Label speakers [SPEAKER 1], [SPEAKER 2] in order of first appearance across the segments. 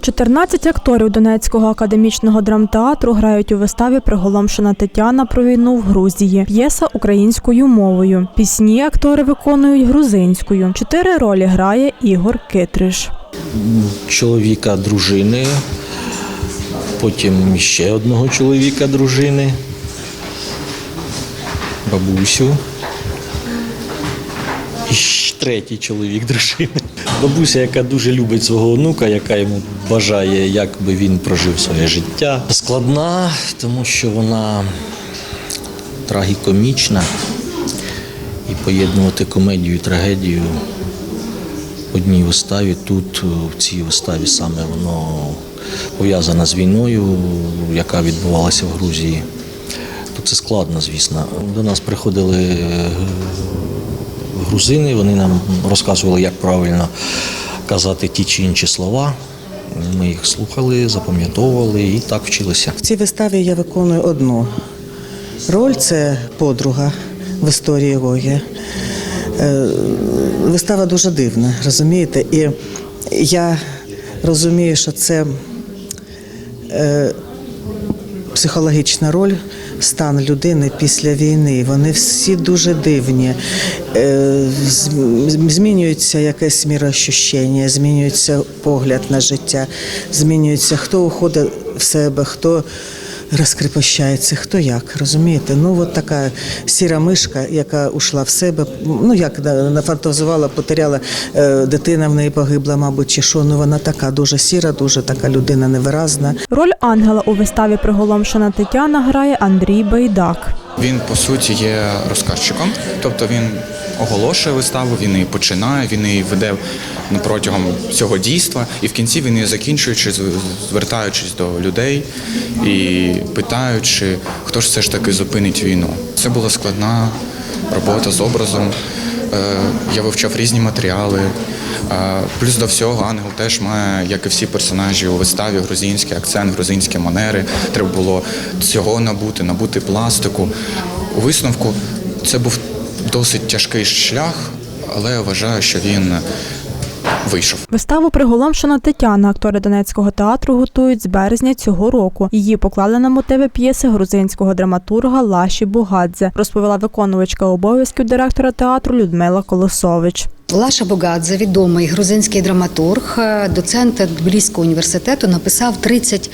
[SPEAKER 1] 14 акторів Донецького академічного драмтеатру грають у виставі Приголомшена Тетяна про війну в Грузії. П'єса українською мовою. Пісні актори виконують грузинською. Чотири ролі грає Ігор Китриш.
[SPEAKER 2] чоловіка дружини, потім ще одного чоловіка дружини, бабусю. І третій чоловік дружини. Бабуся, яка дуже любить свого онука, яка йому бажає, як би він прожив своє життя. Складна, тому що вона трагікомічна. І поєднувати комедію і трагедію в одній виставі. Тут, в цій виставі, саме воно пов'язане з війною, яка відбувалася в Грузії. То це складно, звісно. До нас приходили е, грузини, вони нам розказували, як правильно казати ті чи інші слова. Ми їх слухали, запам'ятовували і так вчилися.
[SPEAKER 3] В цій виставі я виконую одну роль це подруга в історії Гоги. Е, Вистава дуже дивна, розумієте? І я розумію, що це е, психологічна роль, стан людини після війни. Вони всі дуже дивні. Е, Змінюється якесь міроощущення, змінюється погляд на життя, змінюється хто уходить в себе, хто розкріпощається, хто як, розумієте? Ну, от така сіра мишка, яка ушла в себе, ну як на- нафантазувала, потеряла е, дитина в неї погибла, мабуть, чи що. Ну вона така дуже сіра, дуже така людина невиразна.
[SPEAKER 1] Роль ангела у виставі Приголомшена Тетяна грає Андрій Байдак.
[SPEAKER 4] Він по суті є розказчиком, тобто він оголошує виставу, він її починає, він її веде протягом цього дійства, і в кінці він її закінчуючи, звертаючись до людей і питаючи, хто ж все ж таки зупинить війну. Це була складна робота з образом. Е, Я вивчав різні матеріали. Е, Плюс до всього ангел теж має, як і всі персонажі у виставі, грузинський акцент, грузинські манери. Треба було цього набути, набути пластику. У висновку це був досить тяжкий шлях, але я вважаю, що він вийшов.
[SPEAKER 1] Виставу Приголомшена Тетяна актори Донецького театру готують з березня цього року. Її поклали на мотиви п'єси грузинського драматурга Лаші Бугадзе, розповіла виконувачка обов'язків директора театру Людмила Колосович.
[SPEAKER 5] Лаша Богадзе, відомий грузинський драматург, е, доцент Тбіліського університету, написав 30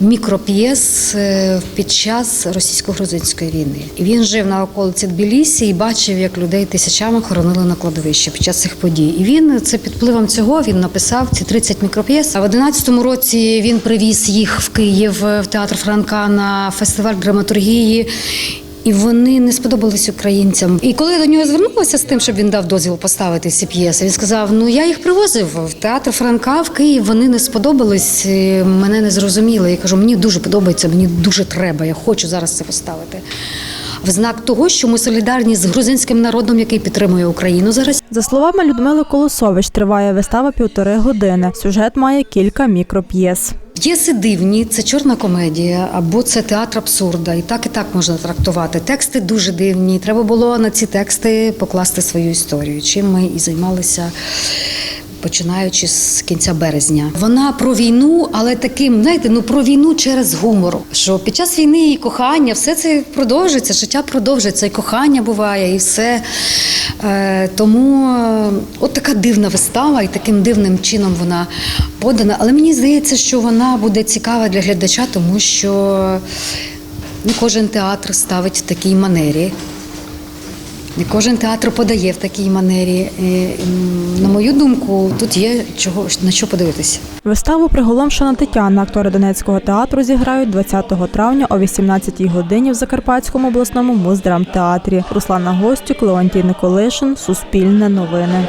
[SPEAKER 5] мікроп'єс е, під час російсько-грузинської війни. Він жив на околиці Тбілісі і бачив, як людей тисячами хоронили на кладовище під час цих подій. І він це під впливом цього він написав ці 30 мікроп'єс. А в 11-му році він привіз їх в Київ в театр Франка на фестиваль драматургії. І вони не сподобались українцям. І коли я до нього звернулася з тим, щоб він дав дозвіл поставити ці п'єси, він сказав: Ну я їх привозив в театр Франка в Київ. Вони не сподобались, мене не зрозуміли. Я кажу, мені дуже подобається, мені дуже треба. Я хочу зараз це поставити. В знак того, що ми солідарні з грузинським народом, який підтримує Україну зараз.
[SPEAKER 1] За словами Людмили Колосович, триває вистава півтори години. Сюжет має кілька мікроп'єс.
[SPEAKER 5] П'єси дивні, це чорна комедія або це театр абсурда. І так і так можна трактувати. Тексти дуже дивні. Треба було на ці тексти покласти свою історію. Чим ми і займалися. Починаючи з кінця березня, вона про війну, але таким, знаєте, ну про війну через гумор. Що під час війни і кохання, все це продовжується, життя продовжується, і кохання буває, і все. Е, тому е, от така дивна вистава, і таким дивним чином вона подана. Але мені здається, що вона буде цікава для глядача, тому що не кожен театр ставить в такій манері. Не кожен театр подає в такій манері. На мою думку, тут є чого на що подивитися.
[SPEAKER 1] Виставу Приголомшена Тетяна актори Донецького театру зіграють 20 травня о 18 годині в Закарпатському обласному муздрамтеатрі. Руслана Гостюк, Леонтій Николишин, Суспільне новини.